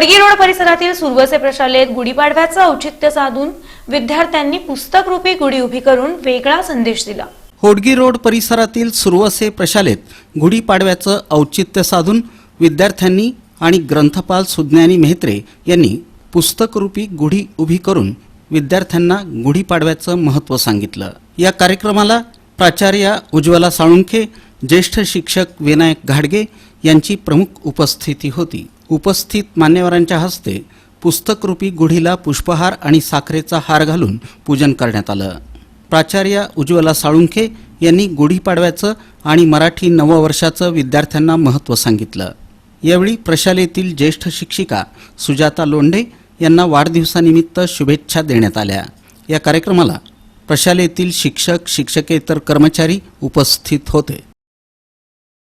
Hodgi road परिसरातील सुरवसे प्रशालेत गुढीपाडव्याचं औचित्य साधून विद्यार्थ्यांनी पुस्तकरूपी गुढी उभी करून वेगळा संदेश दिला. होडगी रोड परिसरातील सुरवसे प्रशालेत गुढीपाडव्याचं औचित्य साधून विद्यार्थ्यांनी आणि ग्रंथपाल सुज्ञानी मेहत्रे यांनी पुस्तकरूपी गुढी उभी करून विद्यार्थ्यांना गुढीपाडव्याचं महत्त्व सांगितलं. या कार्यक्रमाला प्राचार्य उज्ज्वला साळुंखे ज्येष्ठ शिक्षक विनायक घाडगे यांची प्रमुख उपस्थिती होती. उपस्थित मान्यवरांच्या हस्ते पुस्तकरूपी गुढीला पुष्पहार आणि साखरेचा हार घालून पूजन करण्यात आलं. प्राचार्य उज्ज्वला साळुंखे यांनी गुढीपाडव्याचं आणि मराठी नववर्षाचं विद्यार्थ्यांना महत्त्व सांगितलं. यावेळी प्रशालेतील ज्येष्ठ शिक्षिका सुजाता लोंढे यांना वाढदिवसानिमित्त शुभेच्छा देण्यात आल्या. या कार्यक्रमाला प्रशालेतील शिक्षक शिक्षकेतर कर्मचारी उपस्थित होते.